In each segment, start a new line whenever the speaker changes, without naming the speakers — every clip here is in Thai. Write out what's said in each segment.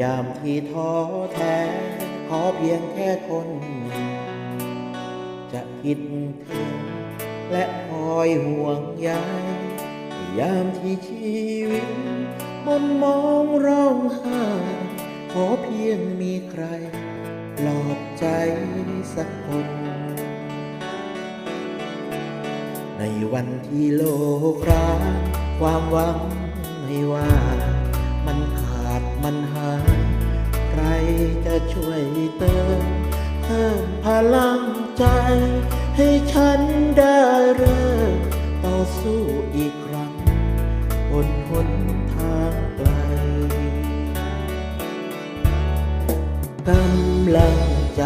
ยามที่ท้อแท้ ขอเพียงแค่คนหนึ่งจะคิดถึงและคอยห่วงใยยามที่ชีวิตมนมองร้องไห้ขอเพียงมีใครปลอบใจสักคน ในวันที่โลกร้างความหวังไม่ว่า มันขาดมันหาย ใจ ให้ฉันได้เริ่มต่อสู้อีกครั้งบนหนทางไกลกำลังใจ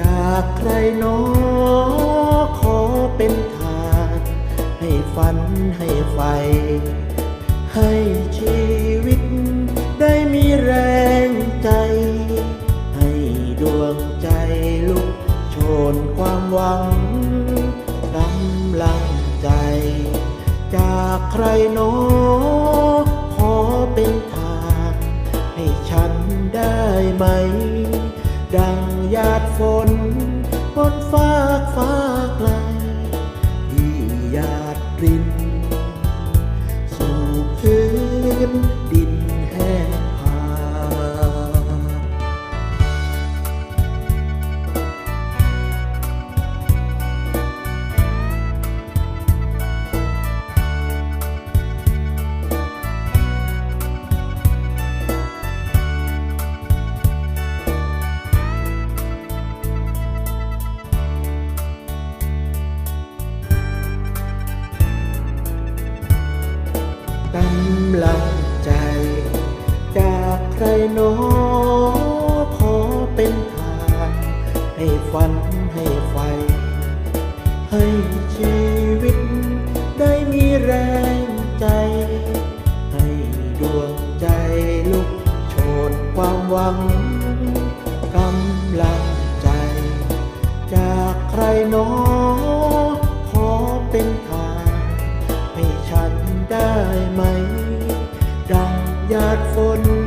จากใครหนอขอเป็นทานให้ฝันให้ไฟ ให้ชีวิต ความหวังกำลังใจ จากใครหนอขอเป็นทางให้ฉันได้ไหม ดังหยาดฝนบนฟ้ากฟ้าไกลที่หยาดริน สู่พื้นดิน กำลังใจ จากใครหนอขอเป็นทางให้ฝันให้ไฟ ให้ชีวิตได้มีแรงใจ ให้ดวงใจลุกโชนความหวังกำลังใจ จากใครหนอ ได้ไหม ดังหยาดฝน